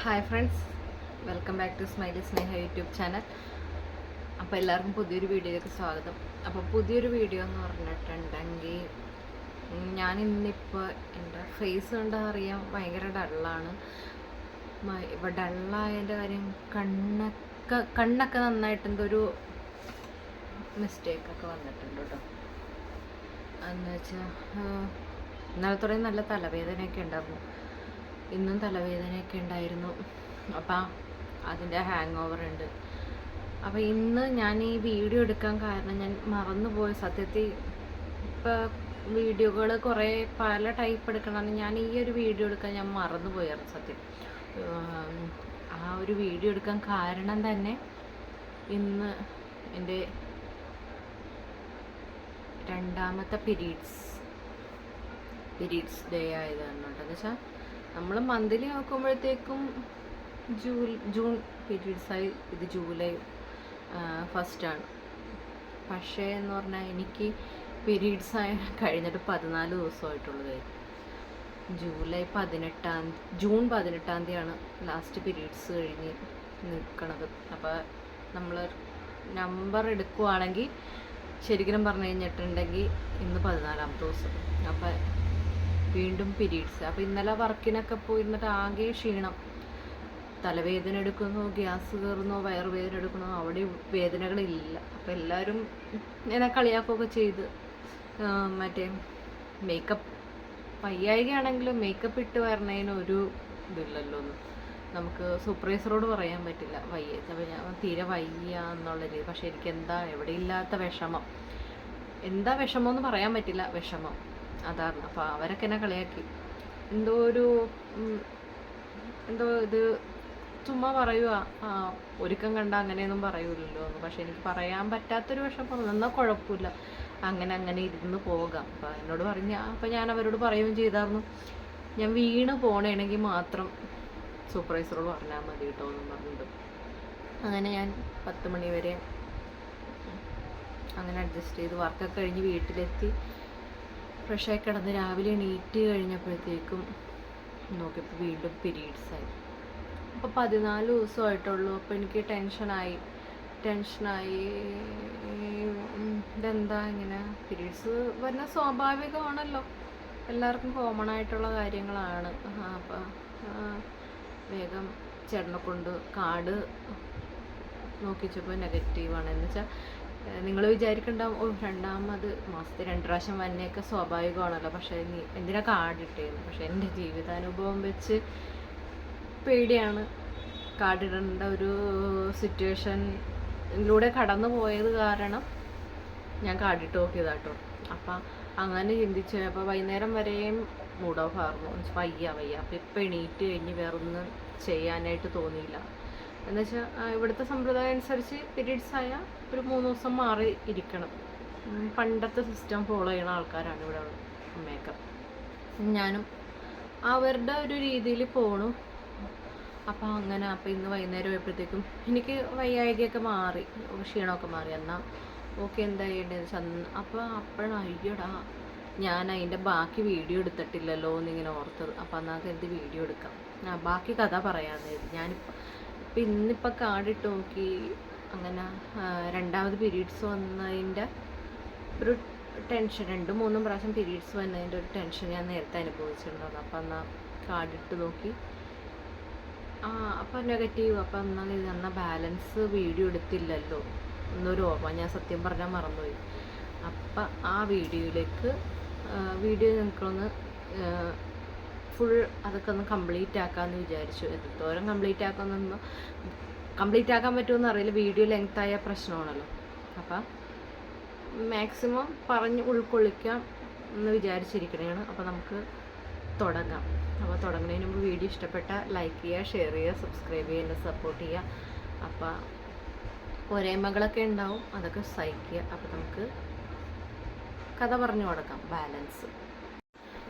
Hi friends welcome back to smiley Sneha YouTube channel അപ്പോൾ എല്ലാവർക്കും പുതിയൊരു വീഡിയോയിലേക്ക് സ്വാഗതം. അപ്പോൾ പുതിയൊരു വീഡിയോ എന്ന് പറഞ്ഞിട്ടുണ്ടെങ്കിൽ ഞാൻ ഇന്നിപ്പോൾ എന്റെ ഫേസ് കണ്ടാൽ അറിയാം ഭയങ്കര ഡള്ളാണ് ഇപ്പോൾ ഡള്ളായതിന്റെ കാര്യം കണ്ണൊക്കെ കണ്ണൊക്കെ നന്നായിട്ട് എന്തൊരു മിസ്റ്റേക്കൊക്കെ വന്നിട്ടുണ്ട് കേട്ടോ എന്ന് വെച്ചാൽ തുടങ്ങി നല്ല തലവേദനയൊക്കെ ഉണ്ടായിരുന്നു. ഇന്നും തലവേദനയൊക്കെ ഉണ്ടായിരുന്നു. അപ്പം അതിന്റെ ഹാങ് ഓവർ ഉണ്ട്. അപ്പം ഇന്ന് ഞാൻ ഈ വീഡിയോ എടുക്കാൻ കാരണം ഞാൻ മറന്നുപോയ സത്യത്തിൽ ഇപ്പോൾ വീഡിയോകൾ കുറേ പല ടൈപ്പ് എടുക്കണം ഞാൻ ഈ ഒരു വീഡിയോ എടുക്കാൻ ഞാൻ മറന്നുപോയായിരുന്നു സത്യം. ആ ഒരു വീഡിയോ എടുക്കാൻ കാരണം തന്നെ ഇന്ന് എന്റെ രണ്ടാമത്തെ പീരീഡ്സ് പീരീഡ്സ് ഡേ ആയതാണ് കേട്ടോ എന്ന് വെച്ചാൽ നമ്മൾ മന്ത്ലി നോക്കുമ്പോഴത്തേക്കും ജൂൺ ജൂൺ പീരീഡ്സായി ഇത് ജൂലൈ ഫസ്റ്റാണ് പക്ഷേ എന്ന് പറഞ്ഞാൽ എനിക്ക് പീരീഡ്സ് ആയ കഴിഞ്ഞിട്ട് പതിനാല് ദിവസമായിട്ടുള്ളത് ജൂലൈ പതിനെട്ടാം ജൂൺ പതിനെട്ടാം തീയതിയാണ് ലാസ്റ്റ് പീരീഡ്സ് കഴിഞ്ഞ് നിൽക്കണത് അപ്പോൾ നമ്മൾ നമ്പർ എടുക്കുവാണെങ്കിൽ ശരിക്കും പറഞ്ഞു കഴിഞ്ഞിട്ടുണ്ടെങ്കിൽ ഇന്ന് പതിനാലാമത്തെ ദിവസം. അപ്പം വീണ്ടും പീരീഡ്സ്. അപ്പോൾ ഇന്നലെ വർക്കിനൊക്കെ പോയിരുന്നിട്ട് ആകെ ക്ഷീണം. തലവേദന എടുക്കുന്നു ഗ്യാസ് കയറുന്നു വയറുവേദന എടുക്കുന്നു. അവിടെ വേദനകളില്ല. അപ്പോൾ എല്ലാവരും എന്നെ കളിയാക്കുകയൊക്കെ ചെയ്ത് മറ്റേ മേക്കപ്പ് വയ്യായികയാണെങ്കിലും മേക്കപ്പ് ഇട്ട് വരണതിന് ഒരു ഇതില്ലല്ലോ ഒന്ന് നമുക്ക് സൂപ്പർവൈസറോട് പറയാൻ പറ്റില്ല. വയ്യ അപ്പോൾ തീരെ വയ്യ എന്നുള്ള രീതി. പക്ഷേ എനിക്ക് എന്താ എവിടെ ഇല്ലാത്ത വിഷമം. എന്താ വിഷമം എന്ന് പറയാൻ പറ്റില്ല. വിഷമം. അതാണ്. അപ്പോൾ അവരൊക്കെ എന്നെ കളിയാക്കി. എന്തോ ഒരു എന്തോ ഇത് ചുമ്മാ പറയുക ആ ഒരുക്കം കണ്ട അങ്ങനെയൊന്നും പറയൂലല്ലോ എന്ന്. പക്ഷെ എനിക്ക് പറയാൻ പറ്റാത്തൊരു വിഷമം. എന്നാൽ കുഴപ്പമില്ല. അങ്ങനെ അങ്ങനെ ഇരുന്ന് പോകാം. അപ്പം എന്നോട് പറഞ്ഞ അപ്പം ഞാൻ അവരോട് പറയുകയും ചെയ്തായിരുന്നു. ഞാൻ വീണ് പോണേണെങ്കിൽ മാത്രം സൂപ്പർവൈസറോട് പറഞ്ഞാൽ മതി കേട്ടോ എന്നും പറഞ്ഞിട്ട്. അങ്ങനെ ഞാൻ പത്ത് മണി വരെ അങ്ങനെ അഡ്ജസ്റ്റ് ചെയ്ത് വർക്കൊക്കെ കഴിഞ്ഞ് വീട്ടിലെത്തി. ഫ്രഷായി കിടന്ന് രാവിലെ എണീറ്റ് കഴിഞ്ഞപ്പോഴത്തേക്കും നോക്കിയപ്പോൾ വീണ്ടും പീരീഡ്സ് ആയി അപ്പോൾ പതിനാല് ദിവസമായിട്ടുള്ളൂ. അപ്പോൾ എനിക്ക് ടെൻഷനായി. ടെൻഷനായി ഇതെന്താ ഇങ്ങനെ? പീരീഡ്സ് വരുന്ന സ്വാഭാവികമാണല്ലോ. എല്ലാവർക്കും കോമൺ ആയിട്ടുള്ള കാര്യങ്ങളാണ്. അപ്പോൾ വേഗം ചേട്ടനെ കൊണ്ട് കാർഡ് നോക്കിച്ചപ്പോൾ നെഗറ്റീവാണ് എന്ന് വെച്ചാൽ നിങ്ങൾ വിചാരിക്കണ്ടാവും ഓ രണ്ടാമത് മാസത്തിൽ രണ്ട് പ്രാവശ്യം വന്നേക്കെ സ്വാഭാവികമാണല്ലോ. പക്ഷേ നീ എന്തിനാ കാർഡ് ഇട്ടേന്ന്? പക്ഷേ എന്റെ ജീവിതാനുഭവം വെച്ച് പേടിയാണ്. കാർഡിടേണ്ട ഒരു സിറ്റുവേഷനിലൂടെ കടന്നു പോയത് കാരണം ഞാൻ കാർഡിട്ട് നോക്കിയതാട്ടോ. അപ്പം അങ്ങനെ ചിന്തിച്ച് അപ്പോൾ വൈകുന്നേരം വരെയും മൂഡ് ഓഫ് ആയിരുന്നു വയ്യ വയ്യ. അപ്പം ഇപ്പം എണീറ്റ് കഴിഞ്ഞ് വേറൊന്നും ചെയ്യാനായിട്ട് തോന്നിയില്ല. എന്ന് വെച്ചാൽ ഇവിടുത്തെ സമ്പ്രദായം അനുസരിച്ച് പീരീഡ്സ് ആയ ഒരു മൂന്ന് ദിവസം മാറി ഇരിക്കണം. പണ്ടത്തെ സിസ്റ്റം ഫോളോ ചെയ്യുന്ന ആൾക്കാരാണ് ഇവിടെ അമ്മയൊക്കെ. ഞാനും അവരുടെ ഒരു രീതിയിൽ പോണു. അപ്പം അങ്ങനെ അപ്പം ഇന്ന് വൈകുന്നേരം ആയപ്പോഴത്തേക്കും എനിക്ക് വയ്യായികയൊക്കെ മാറി ക്ഷീണമൊക്കെ മാറി. എന്നാൽ ഓക്കെ എന്താ ചെയ്യേണ്ടത് അപ്പോൾ അപ്പോഴാണ് അയ്യടാ ഞാൻ അതിന്റെ ബാക്കി വീഡിയോ എടുത്തിട്ടില്ലല്ലോ എന്നിങ്ങനെ ഓർത്തത്. അപ്പം എന്നാൽ കരുതി വീഡിയോ എടുക്കാം. ബാക്കി കഥ പറയാമെന്ന് ഞാനിപ്പോൾ ഇപ്പം ഇന്നിപ്പോൾ കാർഡിട്ട് നോക്കി. അങ്ങനെ രണ്ടാമത് പീരീഡ്സ് വന്നതിന്റെ ഒരു ടെൻഷൻ രണ്ടും മൂന്നും പ്രാവശ്യം പീരീഡ്സ് വന്നതിന്റെ ഒരു ടെൻഷൻ ഞാൻ നേരത്തെ അനുഭവിച്ചിട്ടുണ്ടായിരുന്നു അപ്പം എന്നാൽ കാർഡിട്ട് നോക്കി. ആ അപ്പം നെഗറ്റീവ്. അപ്പം എന്നാൽ ഇത് എന്നാൽ ബാലൻസ് വീഡിയോ എടുത്തില്ലല്ലോ. എന്നൊരു ഓർമ്മ. ഞാൻ സത്യം പറഞ്ഞാൽ മറന്നുപോയി. അപ്പം ആ വീഡിയോയിലേക്ക് വീഡിയോ നിങ്ങൾക്കൊന്ന് ഫുൾ അതൊക്കെ ഒന്ന് കംപ്ലീറ്റ് ആക്കാമെന്ന് വിചാരിച്ചു. എത്രത്തോരം കംപ്ലീറ്റ് ആക്കാമെന്നൊന്നും കംപ്ലീറ്റ് ആക്കാൻ പറ്റുമെന്ന് അറിയില്ല. വീഡിയോ ലെങ്ത് ആയ പ്രശ്നമാണല്ലോ. അപ്പം മാക്സിമം പറഞ്ഞ് ഉൾക്കൊള്ളിക്കാം എന്ന് വിചാരിച്ചിരിക്കണേണ്. അപ്പോൾ നമുക്ക് തുടങ്ങാം. അപ്പോൾ തുടങ്ങുന്നതിന് മുമ്പ് വീഡിയോ ഇഷ്ടപ്പെട്ട ലൈക്ക് ചെയ്യുക ഷെയർ ചെയ്യുക സബ്സ്ക്രൈബ് ചെയ്യുക എന്നെ സപ്പോർട്ട് ചെയ്യുക. അപ്പോൾ പൊരേമകളൊക്കെ ഉണ്ടാവും. അതൊക്കെ സഹിക്കുക. അപ്പോൾ നമുക്ക് കഥ പറഞ്ഞു കൊടുക്കാം. ബാലൻസ്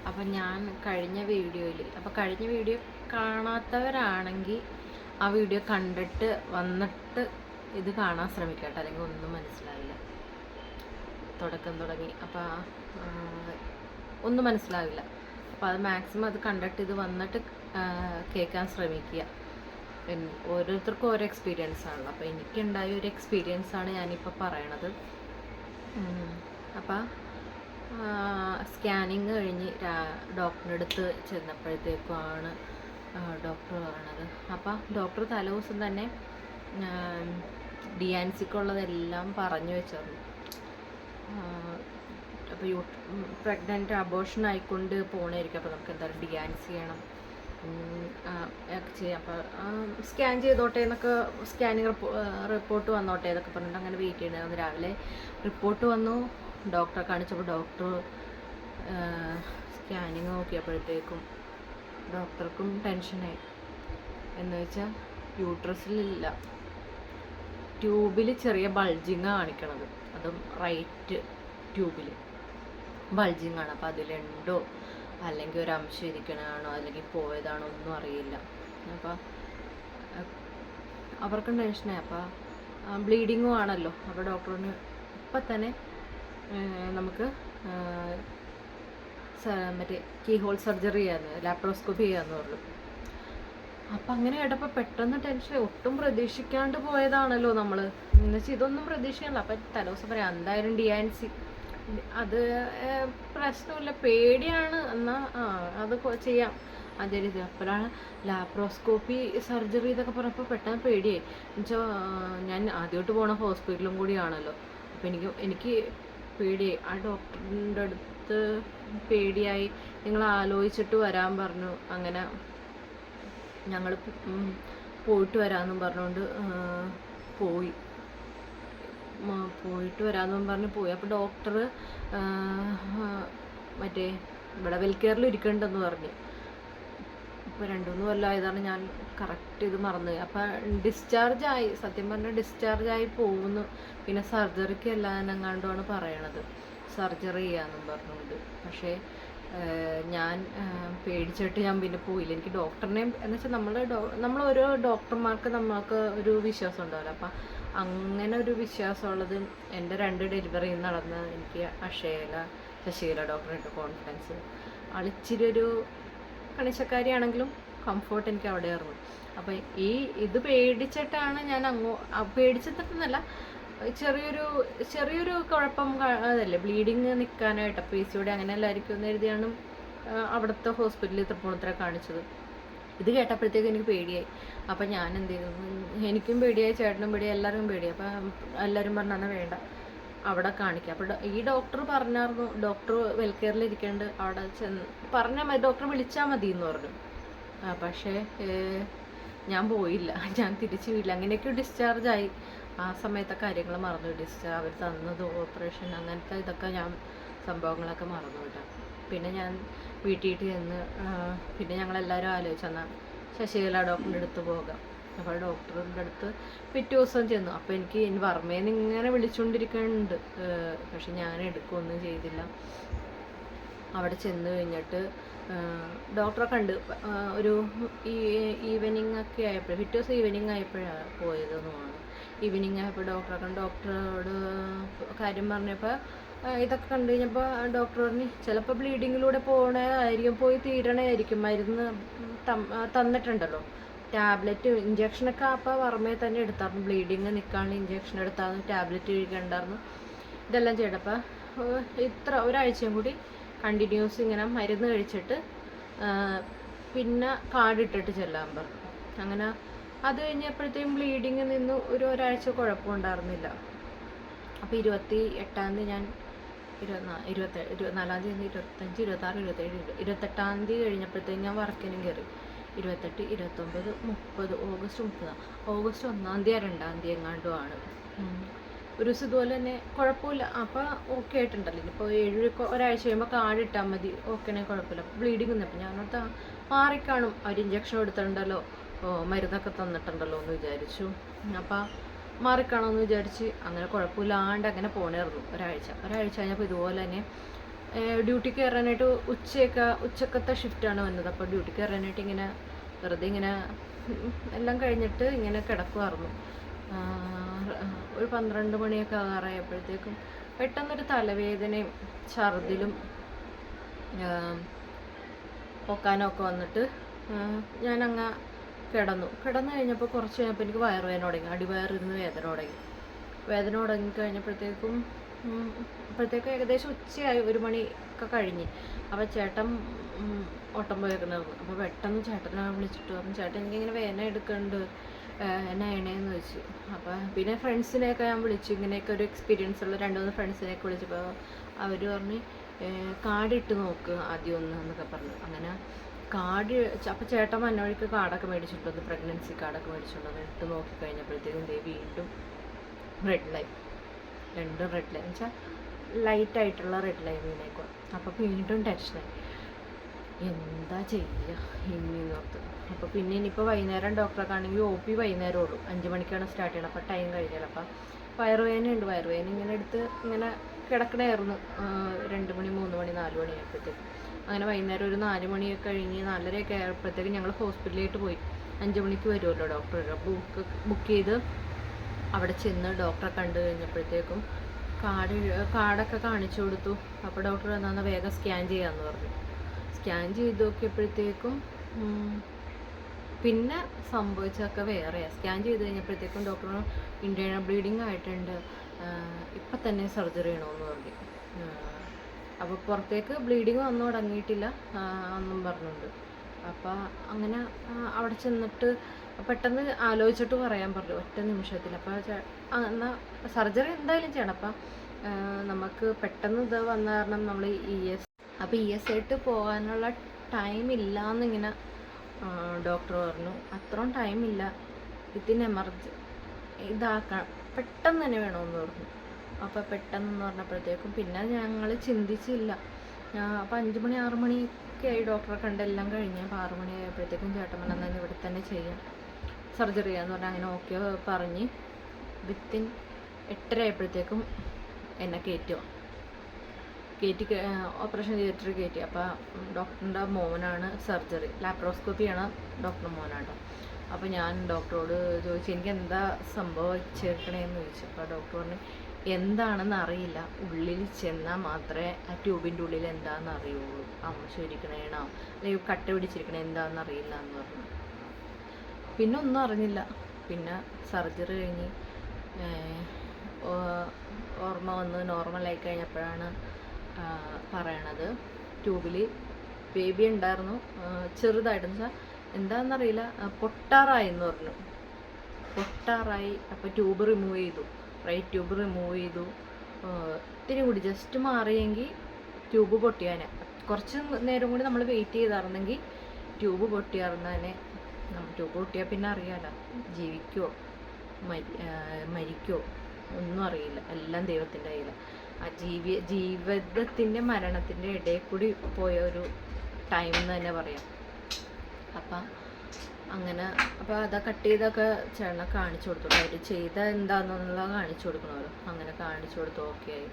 അപ്പം ഞാൻ കഴിഞ്ഞ വീഡിയോയിൽ അപ്പോൾ കഴിഞ്ഞ വീഡിയോ കാണാത്തവരാണെങ്കിൽ ആ വീഡിയോ കണ്ടിട്ട് വന്നിട്ട് ഇത് കാണാൻ ശ്രമിക്കുക കേട്ടോ അല്ലെങ്കിൽ ഒന്നും മനസ്സിലാവില്ല. തുടക്കം തുടങ്ങി. അപ്പോൾ ഒന്നും മനസ്സിലാവില്ല. അപ്പോൾ അത് മാക്സിമം അത് കണ്ടിട്ട് ഇത് വന്നിട്ട് കേൾക്കാൻ ശ്രമിക്കുക. ഓരോരുത്തർക്കും ഓരോ എക്സ്പീരിയൻസ് ആണല്ലോ. അപ്പോൾ എനിക്കുണ്ടായ ഒരു എക്സ്പീരിയൻസ് ആണ് ഞാനിപ്പോൾ പറയണത്. അപ്പം സ്കാനിങ് കഴിഞ്ഞ് ഡോക്ടറിന്റെ അടുത്ത് ചെന്നപ്പോഴത്തേക്കുമാണ് ഡോക്ടർ പറഞ്ഞത്. അപ്പം ഡോക്ടർ തലേദിവസം തന്നെ ഡി ആൻ സിക്കുള്ളതെല്ലാം പറഞ്ഞു വെച്ചിരുന്നു അപ്പോൾ യൂ പ്രഗ്നന്റ് അബോർഷൻ ആയിക്കൊണ്ട് പോകണമായിരിക്കും അപ്പോൾ നമുക്ക് എന്തായാലും ഡി ആൻ ചെയ്യണം. ഒക്കെ ചെയ്യാം. അപ്പോൾ സ്കാൻ ചെയ്തോട്ടെ എന്നൊക്കെ സ്കാനിങ് റിപ്പോർട്ട് വന്നോട്ടെ എന്നൊക്കെ പറഞ്ഞിട്ട് അങ്ങനെ വെയിറ്റ് ചെയ്യണമായിരുന്നു രാവിലെ റിപ്പോർട്ട് വന്നു. ഡോക്ടറെ കാണിച്ചപ്പോൾ ഡോക്ടർ സ്കാനിങ് നോക്കിയപ്പോഴത്തേക്കും ഡോക്ടർക്കും ടെൻഷനായി. എന്ന് വെച്ചാൽ യൂട്രസിലില്ല. ട്യൂബിൽ ചെറിയ ബൾജിങ് കാണിക്കണത്. അതും റൈറ്റ് ട്യൂബിൽ ബൾജിങ് ആണ് അപ്പോൾ അതിലുണ്ടോ? അല്ലെങ്കിൽ ഒരു അംശം ഇരിക്കണതാണോ? അല്ലെങ്കിൽ പോയതാണോ? ഒന്നും അറിയില്ല. അപ്പോൾ അവർക്കും ടെൻഷനായി. അപ്പോൾ ബ്ലീഡിങ്ങും ആണല്ലോ. അപ്പോൾ ഡോക്ടറിന് ഇപ്പം തന്നെ നമുക്ക് മറ്റേ കീ ഹോൾ സർജറി ചെയ്യാന്ന് ലാപ്രോസ്കോപ്പി ചെയ്യാന്ന് പറഞ്ഞു. അപ്പം അങ്ങനെ കേട്ടപ്പോൾ പെട്ടെന്ന് ടെൻഷൻ ഒട്ടും പ്രതീക്ഷിക്കാണ്ട് പോയതാണല്ലോ നമ്മൾ എന്ന് വെച്ചാൽ ഇതൊന്നും പ്രതീക്ഷിക്കണ്ട അപ്പം തലേദിവസം പറയാം എന്തായാലും ഡി ആൻ സി. അത് പ്രശ്നമില്ല പേടിയാണ്. എന്നാൽ ആ അത് ചെയ്യാം. അതേ രീതി. അപ്പോഴാണ് ലാപ്രോസ്കോപ്പി സർജറി ഇതൊക്കെ പറഞ്ഞപ്പോൾ പെട്ടെന്ന് പേടിയായി. എന്നുവെച്ചാൽ ഞാൻ ആദ്യമായിട്ട് പോണ ഹോസ്പിറ്റലും കൂടിയാണല്ലോ. അപ്പം എനിക്ക് എനിക്ക് പേടിയായി ആ ഡോക്ടറിന്റെ അടുത്ത് പേടിയായി. നിങ്ങൾ ആലോചിച്ചിട്ട് വരാൻ പറഞ്ഞു. അങ്ങനെ ഞങ്ങൾ പോയിട്ട് വരാമെന്നും പറഞ്ഞുകൊണ്ട് പോയി. പോയിട്ട് വരാമെന്നും പറഞ്ഞ് പോയി. അപ്പോൾ ഡോക്ടർ മറ്റേ ഇവിടെ വെൽക്കെയറിൽ ഇരിക്കണ്ടെന്ന് പറഞ്ഞു. ഇപ്പോൾ രണ്ട് മൂന്ന് കൊല്ലമായതാണ് ഞാൻ കറക്റ്റ് ഇത് മറന്നു അപ്പം ഡിസ്ചാർജ് ആയി സത്യം പറഞ്ഞാൽ ഡിസ്ചാർജ് ആയി പോകുന്നു. പിന്നെ സർജറിക്ക് എല്ലാനെങ്ങാണ്ടുമാണ് പറയണത്. സർജറി ചെയ്യാന്നും പറഞ്ഞുകൊണ്ട്. പക്ഷേ ഞാൻ പേടിച്ചിട്ട് ഞാൻ പിന്നെ പോയില്ല. എനിക്ക് ഡോക്ടറിനെ എന്ന് വെച്ചാൽ നമ്മൾ നമ്മൾ ഓരോ ഡോക്ടർമാർക്ക് നമ്മൾക്ക് ഒരു വിശ്വാസം ഉണ്ടാവില്ല. അപ്പം അങ്ങനെ ഒരു വിശ്വാസമുള്ളത് എന്റെ രണ്ട് ഡെലിവറി നടന്ന എനിക്ക് അക്ഷയല ശശീല ഡോക്ടറായിട്ട് കോൺഫിഡൻസ് ആളിച്ചിരി ഒരു കണിശക്കാരിയാണെങ്കിലും കംഫോർട്ട് എനിക്ക് അവിടെ ഇറങ്ങും അപ്പോൾ ഈ ഇത് പേടിച്ചിട്ടാണ് ഞാൻ അങ്ങോ പേടിച്ചിട്ടൊന്നല്ല ചെറിയൊരു ചെറിയൊരു കുഴപ്പം അതല്ലേ ബ്ലീഡിങ് നിൽക്കാനായിട്ട് പി സി അങ്ങനെ എല്ലായിരിക്കും എന്ന് എഴുതിയാണ് അവിടുത്തെ ഹോസ്പിറ്റലിൽ തൃപ്പൂണിത്തറ കാണിച്ചത്. ഇത് കേട്ടപ്പോഴത്തേക്ക് എനിക്ക് പേടിയായി. അപ്പം ഞാൻ എന്ത് ചെയ്തു? എനിക്കും പേടിയായി ചേട്ടനും പേടിയായി എല്ലാവർക്കും പേടിയായി. അപ്പം എല്ലാവരും പറഞ്ഞാൽ വേണ്ട. അവിടെ കാണിക്കുക അപ്പോൾ ഈ ഡോക്ടർ പറഞ്ഞായിരുന്നു ഡോക്ടർ വെൽക്കെയറിൽ ഇരിക്കേണ്ട അവിടെ ചെന്ന് പറഞ്ഞാൽ മതി ഡോക്ടർ വിളിച്ചാൽ മതി എന്ന് പറഞ്ഞു പക്ഷേ ഞാൻ പോയില്ല. ഞാൻ തിരിച്ചു വീട്ടിൽ അങ്ങനെയൊക്കെ ഡിസ്ചാർജ് ആയി. ആ സമയത്തെ കാര്യങ്ങൾ മറന്നു. ഡിസ്ചാർജ് അവർ തന്നത് ഓപ്പറേഷൻ അങ്ങനത്തെ ഇതൊക്കെ ഞാൻ സംഭവങ്ങളൊക്കെ മറന്നു വിട്ടു പിന്നെ ഞാൻ വീട്ടിൽ ചെന്ന് പിന്നെ ഞങ്ങളെല്ലാവരും ആലോചിച്ചു എന്നാൽ ശശികല ഡോക്ടറിന്റെ അടുത്ത് പോകാം. അപ്പോൾ ഡോക്ടറിന്റെ അടുത്ത് പിറ്റേ ദിവസം ചെന്നു. അപ്പോൾ എനിക്ക് ഇനി വർമ്മേന്ന് ഇങ്ങനെ വിളിച്ചുകൊണ്ടിരിക്കുന്നുണ്ട് പക്ഷെ ഞാൻ എടുക്കുകയൊന്നും ചെയ്തില്ല. അവിടെ ചെന്ന് കഴിഞ്ഞിട്ട് ഡോക്ടറെ കണ്ട്. ഒരു ഈവനിങ് ഒക്കെ ആയപ്പോഴും പിറ്റേ ദിവസം ഈവനിങ് ആയപ്പോഴാണ് പോയതെന്ന് തോന്നുന്നു. ഈവനിങ് ആയപ്പോൾ ഡോക്ടറെ കണ്ട് ഡോക്ടറോട് കാര്യം പറഞ്ഞപ്പോൾ ഇതൊക്കെ കണ്ടു കഴിഞ്ഞപ്പോൾ ഡോക്ടർ പറഞ്ഞു ചിലപ്പോൾ ബ്ലീഡിങ്ങിലൂടെ പോകണതായിരിക്കും പോയി തീരണമായിരിക്കും മരുന്ന് തന്നിട്ടുണ്ടല്ലോ. ടാബ്ലറ്റ് ഇഞ്ചക്ഷനൊക്കെ അപ്പോൾ പുറമേ തന്നെ എടുത്തായിരുന്നു. ബ്ലീഡിങ് നിൽക്കാണ്ട് ഇഞ്ചക്ഷൻ എടുത്തായിരുന്നു. ടാബ്ലറ്റ് കഴിക്കണ്ടായിരുന്നു ഇതെല്ലാം ചെയ്തപ്പോൾ ഇത്ര ഒരാഴ്ചയും കൂടി കണ്ടിന്യൂസ് ഇങ്ങനെ മരുന്ന് കഴിച്ചിട്ട് പിന്നെ പിന്നെ കാർഡിട്ടിട്ട് ചെല്ലാൻ പറഞ്ഞു. അങ്ങനെ അത് കഴിഞ്ഞപ്പോഴത്തേക്കും ബ്ലീഡിങ് നിന്ന് ഒരു ഒരാഴ്ച കുഴപ്പമുണ്ടായിരുന്നില്ല അപ്പോൾ ഇരുപത്തി എട്ടാം തീയതി ഞാൻ ഇരുപത്തിനാ ഇരുപത്തി ഇരുപത്തിനാലാം തീയതി ഇരുപത്തഞ്ച് ഇരുപത്താറ് ഇരുപത്തേഴ് ഇരുപത് ഇരുപത്തെട്ടാം തീയതി കഴിഞ്ഞപ്പോഴത്തേക്കും ഞാൻ വർക്കിനും കയറി. ഇരുപത്തെട്ട് ഇരുപത്തൊമ്പത് മുപ്പത് ഓഗസ്റ്റ് മുപ്പത്. ഓഗസ്റ്റ് ഒന്നാം തീയതി രണ്ടാം തീയതി എങ്ങാണ്ടുമാണ് ഉം. ഒരു ദിവസം ഇതുപോലെ തന്നെ കുഴപ്പമില്ല. അപ്പോൾ ഓക്കെ ആയിട്ടുണ്ടല്ലോ. ഇനിയിപ്പോൾ ഏഴ് ഒരാഴ്ച കഴിയുമ്പോൾ കാർഡ് ഇട്ടാൽ മതി. ഓക്കെ ആണെങ്കിൽ കുഴപ്പമില്ല. ബ്ലീഡിങ് ഞാൻ ഓർത്താ മാറിക്കാണും. അവർ ഇഞ്ചക്ഷൻ എടുത്തിട്ടുണ്ടല്ലോ. മരുന്നൊക്കെ തന്നിട്ടുണ്ടല്ലോ എന്ന് വിചാരിച്ചു. അപ്പോൾ മാറിക്കാണോന്ന് വിചാരിച്ച് അങ്ങനെ കുഴപ്പമില്ലാണ്ട് അങ്ങനെ പോണേർന്നു ഒരാഴ്ച. ഒരാഴ്ച കഴിഞ്ഞപ്പോൾ ഇതുപോലെ തന്നെ ഡ്യൂട്ടിക്ക് കയറാനായിട്ട് ഉച്ചയൊക്കെ ഉച്ചക്കത്തെ ഷിഫ്റ്റാണ് വന്നത്. അപ്പോൾ ഡ്യൂട്ടിക്ക് കയറാനായിട്ട് ഇങ്ങനെ വെറുതെ ഇങ്ങനെ എല്ലാം കഴിഞ്ഞിട്ട് ഇങ്ങനെ കിടക്കുമായിരുന്നു ഒരു പന്ത്രണ്ട് മണിയൊക്കെ ആറായപ്പോഴത്തേക്കും പെട്ടെന്നൊരു തലവേദനയും ഛർദിലും പൊക്കാനൊക്കെ വന്നിട്ട് ഞാൻ ഞാനങ്ങ് കിടന്നു. കിടന്നു കഴിഞ്ഞപ്പോൾ കുറച്ച് കഴിഞ്ഞപ്പോൾ എനിക്ക് വയറുവേദന തുടങ്ങി. അടിവയറിരുന്ന് വേദന തുടങ്ങി. വേദന തുടങ്ങി കഴിഞ്ഞപ്പോഴത്തേക്കും അപ്പോഴത്തേക്കും ഏകദേശം ഉച്ചയായി. ഒരു മണി ഒക്കെ കഴിഞ്ഞ്. അപ്പോൾ ചേട്ടൻ ഓട്ടം പോയേക്കണായിരുന്നു അപ്പോൾ പെട്ടെന്ന് ചേട്ടനെ വിളിച്ചിട്ട് പറഞ്ഞു ചേട്ടൻ എനിക്കിങ്ങനെ വേദന എടുക്കുന്നുണ്ട് എന്നാ എന്ന് വെച്ചു. അപ്പോൾ പിന്നെ ഫ്രണ്ട്സിനെയൊക്കെ ഞാൻ വിളിച്ചു. ഇങ്ങനെയൊക്കെ ഒരു എക്സ്പീരിയൻസ് ഉള്ള രണ്ട് മൂന്ന് ഫ്രണ്ട്സിനെയൊക്കെ വിളിച്ചപ്പോൾ അവർ പറഞ്ഞ് കാർഡിട്ട് നോക്ക് ആദ്യം ഒന്ന് എന്നൊക്കെ പറഞ്ഞു. അങ്ങനെ കാർഡ് അപ്പോൾ ചേട്ടൻ വന്നവഴിക്ക് കാർഡൊക്കെ മേടിച്ചിട്ടുണ്ട് വന്നു പ്രഗ്നൻസി കാർഡൊക്കെ മേടിച്ചിട്ടുണ്ട് വന്നു ഇട്ട് നോക്കി കഴിഞ്ഞപ്പോഴത്തേക്കും ദേ വീണ്ടും റെഡ് ലൈൻ രണ്ടും റെഡ് ലൈൻ വെച്ചാൽ ലൈറ്റ് ആയിട്ടുള്ള റെഡ് ലൈനിലേക്ക് അപ്പോൾ വീണ്ടും ടെൻഷനായി എന്താ ചെയ്യുക ഇനി നോർത്ത് അപ്പോൾ പിന്നെ ഇനിയിപ്പോൾ വൈകുന്നേരം ഡോക്ടറെ കാണെങ്കിൽ ഒ പി വൈകുന്നേരം ഉള്ളൂ അഞ്ച് മണിക്കാണ് സ്റ്റാർട്ട് ചെയ്യണം അപ്പോൾ ടൈം കഴിഞ്ഞാൽ അപ്പം ഉണ്ട്. വയറുവേദന ഇങ്ങനെ എടുത്ത് ഇങ്ങനെ കിടക്കണമായിരുന്നു രണ്ട് മണി മൂന്ന് മണി നാല് മണി ആയപ്പോഴത്തേക്ക്. അങ്ങനെ വൈകുന്നേരം ഒരു നാല് മണിയൊക്കെ കഴിഞ്ഞ് നാലരയൊക്കെ ആയപ്പോഴത്തേക്ക് ഞങ്ങൾ ഹോസ്പിറ്റലിലേക്ക് പോയി. അഞ്ച് മണിക്ക് വരുമല്ലോ ഡോക്ടർ ബുക്ക് ബുക്ക് ചെയ്ത് അവിടെ ചെന്ന് ഡോക്ടറെ കണ്ടു കഴിഞ്ഞപ്പോഴത്തേക്കും കാർഡ് കാർഡൊക്കെ കാണിച്ചു കൊടുത്തു. അപ്പോൾ ഡോക്ടർ എന്നാന്ന് വേഗം സ്കാൻ ചെയ്യാമെന്ന് പറഞ്ഞു. സ്കാൻ ചെയ്ത് നോക്കിയപ്പോഴത്തേക്കും പിന്നെ സംഭവിച്ചതൊക്കെ വേറെയാണ് സ്കാൻ ചെയ്ത് കഴിഞ്ഞപ്പോഴത്തേക്കും ഡോക്ടർ ഇന്റേണൽ ബ്ലീഡിങ് ആയിട്ടുണ്ട്. ഇപ്പം തന്നെ സർജറി ചെയ്യണമെന്ന് പറഞ്ഞു. അപ്പോൾ പുറത്തേക്ക് ബ്ലീഡിങ് വന്നു തുടങ്ങിയിട്ടില്ല എന്നും പറഞ്ഞുണ്ട് അപ്പോൾ അങ്ങനെ അവിടെ ചെന്നിട്ട് പെട്ടെന്ന് ആലോചിച്ചിട്ട് പറയാൻ പറഞ്ഞു ഒറ്റ നിമിഷത്തിൽ. അപ്പോൾ എന്നാൽ സർജറി എന്തായാലും ചെയ്യണം. അപ്പം നമുക്ക് പെട്ടെന്ന് ഇത് വന്ന കാരണം നമ്മൾ ഇ എസ് അപ്പോൾ ഇ എസ് ആയിട്ട് പോകാനുള്ള ടൈം ഇല്ല എന്നിങ്ങനെ ഡോക്ടർ പറഞ്ഞു. അത്രയും ടൈം ഇല്ല. ഇതിന് എമർജി ഇതാക്കണം പെട്ടെന്ന് തന്നെ വേണമെന്ന് പറഞ്ഞു. അപ്പോൾ പെട്ടെന്ന് എന്ന് പറഞ്ഞപ്പോഴത്തേക്കും പിന്നെ ഞങ്ങൾ ചിന്തിച്ചില്ല. അപ്പോൾ അഞ്ച് മണി ആറ് മണിയൊക്കെ ആയി ഡോക്ടറെ കണ്ട് എല്ലാം കഴിഞ്ഞ്. അപ്പോൾ ആറ് മണി ആയപ്പോഴത്തേക്കും ചേട്ടൻ പറഞ്ഞു "എന്നാ ഇവിടെ തന്നെ ചെയ്യാം. സർജറി ചെയ്യാന്ന് പറഞ്ഞാൽ അങ്ങനെ ഓക്കെ പറഞ്ഞ് വിത്തിൻ എട്ടര ആയപ്പോഴത്തേക്കും എന്നെ കയറ്റുക കയറ്റി ഓപ്പറേഷൻ തിയേറ്ററിൽ കയറ്റി അപ്പോൾ ഡോക്ടറിന്റെ മോനാണ് സർജറി. ലാപ്രോസ്കോപ്പിയാണ് ഡോക്ടർ മോനാട്ടോ. അപ്പോൾ ഞാൻ ഡോക്ടറോട് ചോദിച്ചു എനിക്ക് എന്താ സംഭവിച്ചേക്കണേന്ന് ചോദിച്ചു. അപ്പോൾ ഡോക്ടർ പറഞ്ഞു എന്താണെന്ന് അറിയില്ല. ഉള്ളിൽ ചെന്നാൽ മാത്രമേ ആ ട്യൂബിന്റെ ഉള്ളിൽ എന്താണെന്ന് അറിയുള്ളൂ. അമ്മ ശരിക്കണേണോ? അല്ലെങ്കിൽ കട്ട പിടിച്ചിരിക്കണേ എന്താണെന്ന് അറിയില്ല എന്ന് പറഞ്ഞു. പിന്നെ ഒന്നും അറിഞ്ഞില്ല. പിന്നെ സർജറി കഴിഞ്ഞ് ഓർമ്മ വന്ന് നോർമലായി കഴിഞ്ഞപ്പോഴാണ് പറയണത്. ട്യൂബിൽ ബേബി ഉണ്ടായിരുന്നു. ചെറുതായിട്ടെന്ന് വെച്ചാൽ എന്താണെന്നറിയില്ല പൊട്ടാറായി എന്ന് പറഞ്ഞു. പൊട്ടാറായി അപ്പോൾ ട്യൂബ് റിമൂവ് ചെയ്തു. റൈറ്റ് ട്യൂബ് റിമൂവ് ചെയ്തു. ഇത്തിരി കൂടി ജസ്റ്റ് മാറിയെങ്കിൽ ട്യൂബ് പൊട്ടിയാനെ. കുറച്ച് നേരം കൂടി നമ്മൾ വെയിറ്റ് ചെയ്തായിരുന്നെങ്കിൽ ട്യൂബ് പൊട്ടിയായിരുന്നതിനെ ട്യൂബ് പൊട്ടിയാൽ പിന്നെ അറിയാലോ. ജീവിക്കുമോ മരി ഒന്നും അറിയില്ല. എല്ലാം ദൈവത്തിന്റെ കയ്യിൽ ആ ജീവി ജീവിതത്തിന്റെ മരണത്തിന്റെ ഇടയിൽ കൂടി പോയ ഒരു ടൈം എന്ന് തന്നെ പറയാം. അപ്പം അങ്ങനെ അപ്പോൾ അതാ കട്ട് ചെയ്തൊക്കെ ചേട്ടനെ കാണിച്ചു കൊടുത്തു. അവർ ചെയ്ത എന്താണെന്നുള്ളത് കാണിച്ചു കൊടുക്കണമല്ലോ. അങ്ങനെ കാണിച്ചു കൊടുത്തു. ഓക്കെ ആയി.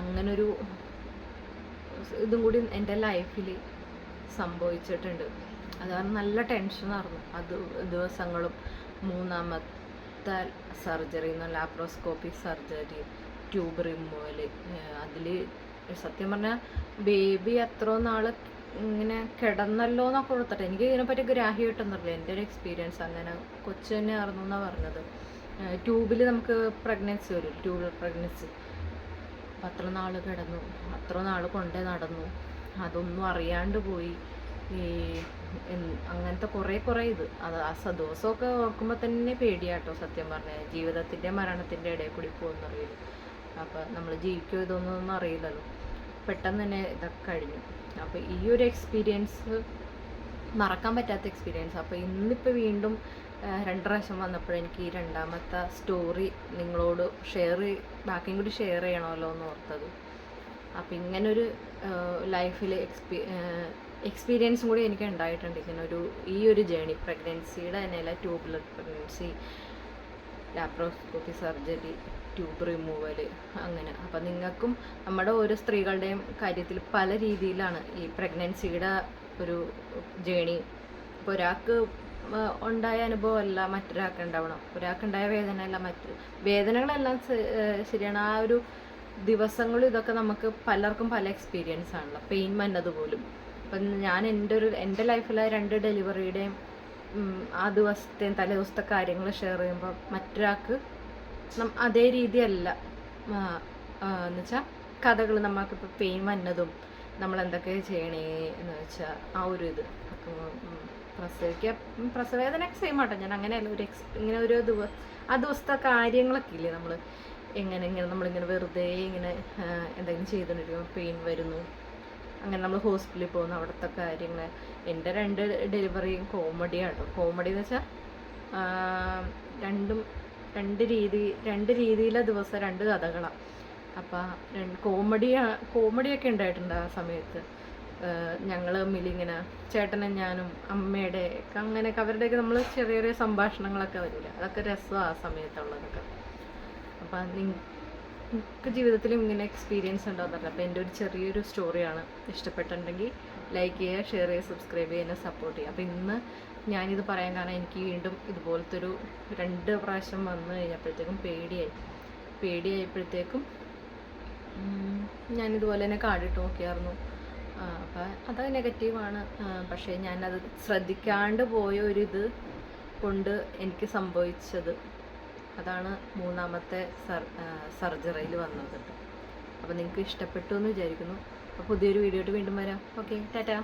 അങ്ങനൊരു ഇതും കൂടി എന്റെ ലൈഫിൽ സംഭവിച്ചിട്ടുണ്ട്. അത് കാരണം നല്ല ടെൻഷനായിരുന്നു അത് ദിവസങ്ങളും മൂന്നാമത്തെ surgery laparoscopy surgery tube removal അതിൽ സത്യം പറഞ്ഞാൽ ബേബി എത്രയോ നാൾ ഇങ്ങനെ കിടന്നല്ലോ എന്നൊക്കെ കൊടുത്തിട്ട് എനിക്ക് ഇതിനെപ്പറ്റി കിട്ടുന്നില്ല. എന്റെ ഒരു എക്സ്പീരിയൻസ് അങ്ങനെ കൊച്ചു തന്നെ ആയിരുന്നു എന്നാണ് പറഞ്ഞത് ട്യൂബിൽ നമുക്ക് പ്രഗ്നൻസി വരും. ട്യൂബ് പ്രഗ്നൻസി അപ്പം അത്ര നാൾ കിടന്നു. അത്ര നാൾ കൊണ്ടേ നടന്നു. അതൊന്നും അറിയാണ്ട് പോയി. ഈ അങ്ങനത്തെ കുറേ കുറേ ഇത്. അത് ആ ദിവസമൊക്കെ ഓർക്കുമ്പോൾ തന്നെ പേടിയാട്ടോ സത്യം പറഞ്ഞാൽ ജീവിതത്തിന്റെ മരണത്തിന്റെ ഇടയിൽ കൂടി പോകുന്നറിയില്ല അപ്പോൾ നമ്മൾ ജീവിക്കുമോ ഇതൊന്നും അറിയില്ലല്ലോ. പെട്ടെന്ന് തന്നെ ഇതൊക്കെ കഴിഞ്ഞു. അപ്പോൾ ഈ ഒരു എക്സ്പീരിയൻസ് മറക്കാൻ പറ്റാത്ത എക്സ്പീരിയൻസ് അപ്പോൾ ഇന്നിപ്പോൾ വീണ്ടും രണ്ട് പ്രാവശ്യം വന്നപ്പോൾ എനിക്ക് ഈ രണ്ടാമത്തെ സ്റ്റോറി നിങ്ങളോട് ഷെയർ ബാക്കിയും കൂടി ഷെയർ ചെയ്യണമല്ലോ എന്ന് ഓർത്തത്. അപ്പം ഇങ്ങനൊരു ലൈഫിൽ എക്സ്പീ എക്സ്പീരിയൻസും കൂടി എനിക്ക് ഉണ്ടായിട്ടുണ്ട് ഇങ്ങനെ ഒരു ഈ ഒരു ജേണി പ്രഗ്നൻസിയുടെ തന്നെയല്ല tubular pregnancy laparoscopy surgery tube removal അങ്ങനെ. അപ്പം നിങ്ങൾക്കും നമ്മുടെ ഓരോ സ്ത്രീകളുടെയും കാര്യത്തിൽ പല രീതിയിലാണ് ഈ പ്രഗ്നൻസിയുടെ ഒരു ജേണി ഇപ്പോൾ ഒരാൾക്ക് ഉണ്ടായ അനുഭവമല്ല മറ്റൊരാൾക്ക് ഉണ്ടാവണം. ഒരാൾക്കുണ്ടായ വേദനയല്ല മറ്റു വേദനകളെല്ലാം ശരിയാണ്. ആ ഒരു ദിവസങ്ങളും ഇതൊക്കെ നമുക്ക് പലർക്കും പല എക്സ്പീരിയൻസ് ആണല്ലോ. പെയിൻ വന്നത് പോലും. അപ്പം ഞാൻ എന്റെ ഒരു എന്റെ ലൈഫിലെ രണ്ട് ഡെലിവറിയുടെയും ആ ദിവസത്തെയും തലേ ദിവസത്തെ കാര്യങ്ങൾ ഷെയർ ചെയ്യുമ്പോൾ മറ്റൊരാൾക്ക് അതേ രീതിയല്ല. എന്ന് വെച്ചാൽ കഥകൾ നമ്മൾക്കിപ്പോൾ പെയിൻ വന്നതും നമ്മൾ എന്തൊക്കെ ചെയ്യണേ എന്ന് വെച്ചാൽ ആ ഒരു ഇത്. പ്രസവിക്ക പ്രസവിക്കുക ഉം, പ്രസവവേദനയൊക്കെ സെയിം ആട്ടോ. ഞാൻ അങ്ങനെയല്ല ഒരു എക്സ് ഇങ്ങനെ ഒരു ദിവസം ആ ദിവസത്തെ കാര്യങ്ങളൊക്കെ ഇല്ലേ നമ്മൾ എങ്ങനെ ഇങ്ങനെ നമ്മളിങ്ങനെ വെറുതെ ഇങ്ങനെ എന്തെങ്കിലും ചെയ്തിട്ടുണ്ടെങ്കിൽ പെയിൻ വരുന്നു. അങ്ങനെ നമ്മൾ ഹോസ്പിറ്റലിൽ പോകുന്നു അവിടുത്തെ കാര്യങ്ങൾ എന്റെ രണ്ട് ഡെലിവറിയും കോമഡിയാണ് കോമഡി എന്ന് വെച്ചാൽ രണ്ടും രണ്ട് രീതി രണ്ട് രീതിയിലെ ദിവസം രണ്ട് കഥകളാണ് അപ്പം രണ്ട് കോമഡി കോമഡിയൊക്കെ ഉണ്ടായിട്ടുണ്ട് ആ സമയത്ത്. ഞങ്ങൾ മിലിങ്ങനെ ചേട്ടനും ഞാനും അമ്മയുടെ ഒക്കെ അങ്ങനെയൊക്കെ അവരുടെയൊക്കെ നമ്മൾ ചെറിയ ചെറിയ സംഭാഷണങ്ങളൊക്കെ വരില്ല? അതൊക്കെ രസമാണ് ആ സമയത്തുള്ളതൊക്കെ. അപ്പം നിങ്ങൾക്ക് ജീവിതത്തിലും ഇങ്ങനെ എക്സ്പീരിയൻസ് ഉണ്ടാകുന്നുണ്ട് അപ്പോൾ എന്റെ ഒരു ചെറിയൊരു സ്റ്റോറിയാണ് ഇഷ്ടപ്പെട്ടുണ്ടെങ്കിൽ ലൈക്ക് ചെയ്യുക ഷെയർ ചെയ്യുക സബ്സ്ക്രൈബ് ചെയ്യുക എന്നെ സപ്പോർട്ട് ചെയ്യുക. അപ്പോൾ ഇന്ന് ഞാനിത് പറയാൻ കാരണം എനിക്ക് വീണ്ടും ഇതുപോലത്തെ ഒരു രണ്ട് പ്രാവശ്യം വന്നു കഴിഞ്ഞപ്പോഴത്തേക്കും പേടിയായി. പേടിയായപ്പോഴത്തേക്കും ഞാനിതുപോലെ തന്നെ കാർഡിട്ട് നോക്കിയായിരുന്നു. അപ്പം അത് നെഗറ്റീവാണ് പക്ഷേ ഞാനത് ശ്രദ്ധിക്കാണ്ട് പോയ ഒരു ഇത് കൊണ്ട് എനിക്ക് സംഭവിച്ചത്. അതാണ് മൂന്നാമത്തെ സർ സർജറിയിൽ വന്നത് അപ്പോൾ നിങ്ങൾക്ക് ഇഷ്ടപ്പെട്ടു എന്ന് വിചാരിക്കുന്നു. അപ്പോൾ പുതിയൊരു വീഡിയോ വീണ്ടും വരാം. Okay tata.